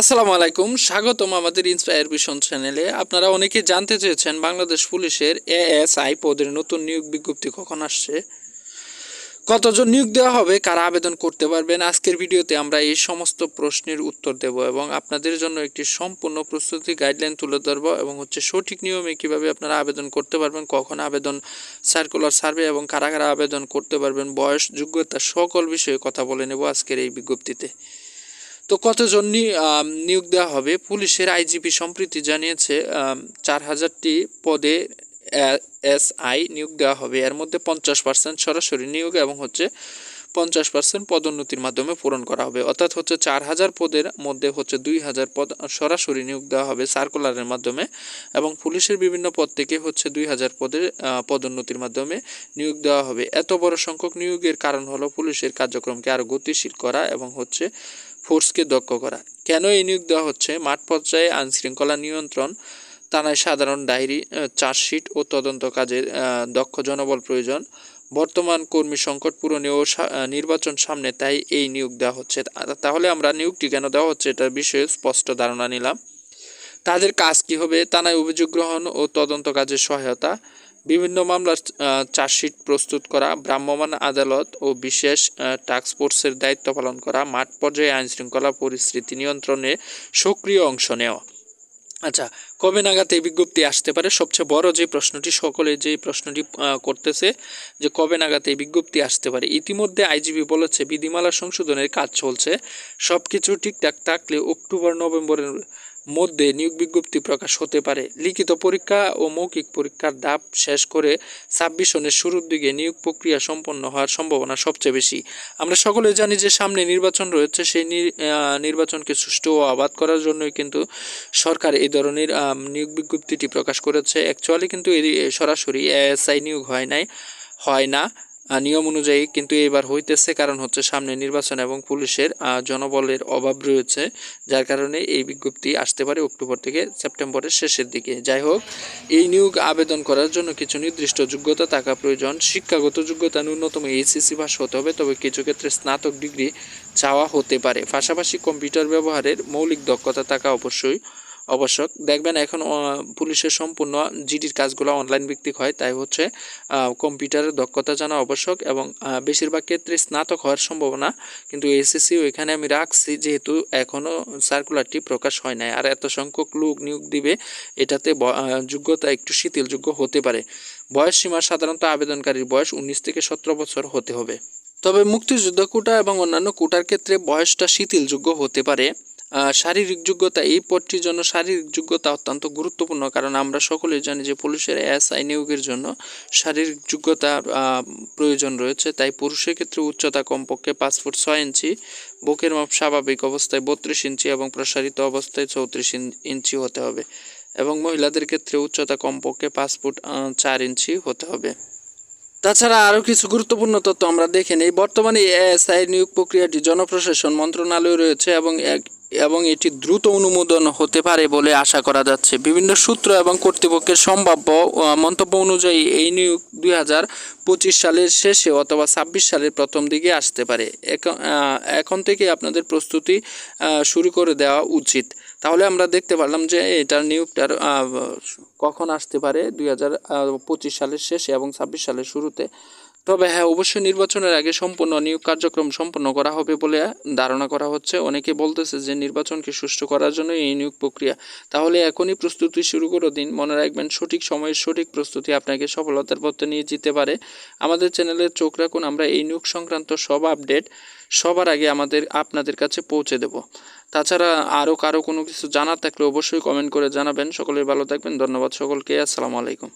আসসালামু আলাইকুম, স্বাগতম আমাদের ইন্সপায়ার ভিশন চ্যানেলে আপনারা অনেকে জানতে চেয়েছেন বাংলাদেশ পুলিশের এএসআই পদের নতুন নিয়োগ বিজ্ঞপ্তি কখন আসছে। কতজন নিয়োগ দেওয়া হবে, কারা আবেদন করতে পারবেন, আজকের ভিডিওতে আমরা এই সমস্ত প্রশ্নের উত্তর দেব এবং আপনাদের জন্য একটি সম্পূর্ণ প্রস্তুতি গাইডলাইন তুলে ধরবো এবং হচ্ছে সঠিক নিয়মে কীভাবে আপনারা আবেদন করতে পারবেন, কখন আবেদন সার্কুলার সার্ভে এবং কারা কারা আবেদন করতে পারবেন বয়স যোগ্যতা সকল বিষয়ে কথা বলে নেব আজকের এই বিজ্ঞপ্তিতে। তো কতজন নিয়োগ দেওয়া হবে? পুলিশের আইজিপি সম্প্রীতি জানিয়েছে চার হাজারটি পদে এসআই নিয়োগ দেওয়া হবে। এর মধ্যে পঞ্চাশ পার্সেন্ট সরাসরি নিয়োগ এবং হচ্ছে পঞ্চাশ পার্সেন্ট পদোন্নতির মাধ্যমে পূরণ করা হবে। অর্থাৎ হচ্ছে চার হাজার পদের মধ্যে হচ্ছে দুই হাজার পদ সরাসরি নিয়োগ দেওয়া হবে সার্কুলারের মাধ্যমে এবং পুলিশের বিভিন্ন পদ থেকে হচ্ছে দুই হাজার পদের পদোন্নতির মাধ্যমে নিয়োগ দেওয়া হবে। এত বড় সংখ্যক নিয়োগের কারণ হলো পুলিশের কার্যক্রমকে আরও গতিশীল করা এবং হচ্ছে ফোর্সকে দক্ষ করা। কেন এই নিয়োগ দেওয়া হচ্ছে? মাঠ পর্যায়ে আইনশৃঙ্খলা নিয়ন্ত্রণ, থানায় সাধারণ ডায়েরি চার্জশিট ও তদন্ত কাজে দক্ষ জনবল প্রয়োজন। বর্তমান কর্মী সংকট পূরণে ও নির্বাচন সামনে, তাই এই নিয়োগ দেওয়া হচ্ছে। তাহলে আমরা নিয়োগটি কেন দেওয়া হচ্ছে এটার বিষয়ে স্পষ্ট ধারণা নিলাম। তাদের কাজ কি হবে? থানায় অভিযোগ গ্রহণ ও তদন্ত কাজে সহায়তা। বিভিন্ন মামলার চার্জশিট প্রস্তুত করা, ভ্রাম্যমাণ আদালত ও বিশেষ টাস্ক ফোর্সের দায়িত্ব পালন করা, মাঠ পর্যায়ে আইন শৃঙ্খলা পরিস্থিতি নিয়ন্ত্রণে সক্রিয় অংশ নেওয়া। আচ্ছা কবে নাগাদ এই বিজ্ঞপ্তি আসতে পারে? সবচেয়ে বড় যে প্রশ্নটি, সকলে যে প্রশ্নটি করতেছে যে কবে নাগাদ এই বিজ্ঞপ্তি আসতে পারে? ইতিমধ্যে আইজিবি বলেছে, বিধিমালা সংশোধনের কাজ চলছে। সব কিছু ঠিকঠাক থাকলে অক্টোবর, নভেম্বরের মধ্যে নিয়োগ বিজ্ঞপ্তি প্রকাশ হতে পারে। লিখিত পরীক্ষা ও মৌখিক পরীক্ষার ধাপ শেষ করে ছাব্বিশ সনের শুরুর দিকে নিয়োগ প্রক্রিয়া সম্পন্ন হওয়ার সম্ভাবনা সবচেয়ে বেশি। আমরা সকলে জানি যে সামনে নির্বাচন রয়েছে, সেই নির্বাচনকে সুষ্ঠু ও আবাদ করার জন্যই কিন্তু সরকার এই ধরনের নিয়োগ বিজ্ঞপ্তিটি প্রকাশ করেছে। অ্যাকচুয়ালি কিন্তু সরাসরি এএসআই নিয়োগ হয় নাই, হয় না। নিয়ম অনুযায়ী কিন্তু এবার হইতেছে। কারণ হচ্ছে সামনে নির্বাচন এবং পুলিশের জনবলের অভাব রয়েছে, যার কারণে এই বিজ্ঞপ্তি আসতে পারে অক্টোবর থেকে সেপ্টেম্বরের শেষের দিকে। যাই হোক, এই নিয়োগ আবেদন করার জন্য কিছু নির্দিষ্ট যোগ্যতা থাকা প্রয়োজন, শিক্ষাগত যোগ্যতা, ন্যূনতম এইচএসসি পাস হতে হবে, তবে কিছু ক্ষেত্রে স্নাতক ডিগ্রি চাওয়া হতে পারে। পাশাপাশি কম্পিউটার ব্যবহারের মৌলিক দক্ষতা থাকা অবশ্যই আবশ্যক। দেখবেন এখন পুলিশের সম্পূর্ণ জিডির কাজগুলো অনলাইন ভিত্তিক হয়, তাই হচ্ছে কম্পিউটারের দক্ষতা জানা আবশ্যক এবং বেশিরভাগ ক্ষেত্রে স্নাতক হওয়ার সম্ভাবনা। কিন্তু এসএসসি এখানে আমি রাখছি, যেহেতু এখনও সার্কুলারটি প্রকাশ হয় নাই। আর এত সংখ্যক লোক নিয়োগ দিবে, এটাতে যোগ্যতা একটু শিথিলযোগ্য হতে পারে। বয়স সীমা সাধারণত আবেদনকারীর বয়স উনিশ থেকে সতেরো বছর হতে হবে। তবে মুক্তিযুদ্ধ কোটা এবং অন্যান্য কোটার ক্ষেত্রে বয়সটা শিথিলযোগ্য হতে পারে। শারীরিক যোগ্যতা, এই পদটির জন্য শারীরিক যোগ্যতা অত্যন্ত গুরুত্বপূর্ণ, কারণ আমরা সকলেই জানি যে পুলিশের এসআই নিয়োগের জন্য শারীরিক যোগ্যতার প্রয়োজন রয়েছে। তাই পুরুষের ক্ষেত্রে উচ্চতা কমপক্ষে পাঁচ ফুট ছয় ইঞ্চি, বুকের মাপ স্বাভাবিক অবস্থায় বত্রিশ ইঞ্চি এবং প্রসারিত অবস্থায় চৌত্রিশ ইঞ্চি হতে হবে এবং মহিলাদের ক্ষেত্রে উচ্চতা কমপক্ষে পাঁচ ফুট চার ইঞ্চি হতে হবে। তাছাড়া আরও কিছু গুরুত্বপূর্ণ তথ্য আমরা দেখে নেই। বর্তমানে এএসআই নিয়োগ প্রক্রিয়াটি জনপ্রশাসন মন্ত্রণালয়ে রয়েছে এবং এবং এটি দ্রুত অনুমোদন হতে পারে বলে আশা করা যাচ্ছে। বিভিন্ন সূত্র এবং কর্তৃপক্ষের সম্ভাব্য মন্তব্য অনুযায়ী এই নিয়োগ দুই হাজার পঁচিশ সালের শেষে অথবা ছাব্বিশ সালের প্রথম দিকে আসতে পারে। এখন- থেকে আপনাদের প্রস্তুতি শুরু করে দেওয়া উচিত। তাহলে আমরা দেখতে পারলাম যে এটার নিয়োগটার কখন আসতে পারে দুই হাজার পঁচিশ সালের শেষে এবং ছাব্বিশ সালের শুরুতে। তবে হ্যাঁ অবশ্যই নির্বাচনের আগে সম্পূর্ণ নিয়োগ কার্যক্রম সম্পন্ন করা হবে বলে ধারণা করা হচ্ছে। অনেকে বলতেছে যে নির্বাচনকে সুষ্ঠু করার জন্য এই নিয়োগ প্রক্রিয়া। তাহলে এখনই প্রস্তুতি শুরু করে দিন। মনে রাখবেন, সঠিক সময়ে সঠিক প্রস্তুতি আপনাকে সফলতার পথে নিয়ে যেতে পারে। আমাদের চ্যানেলে চোখ রাখুন, আমরা এই নিয়োগ সংক্রান্ত সব আপডেট সবার আগে আমাদের, আপনাদের কাছে পৌঁছে দেব। তাছাড়া আরও কারও কোনো কিছু জানার থাকলে অবশ্যই কমেন্ট করে জানাবেন। সকলে ভালো থাকবেন। ধন্যবাদ সকলকে। আসসালামু আলাইকুম।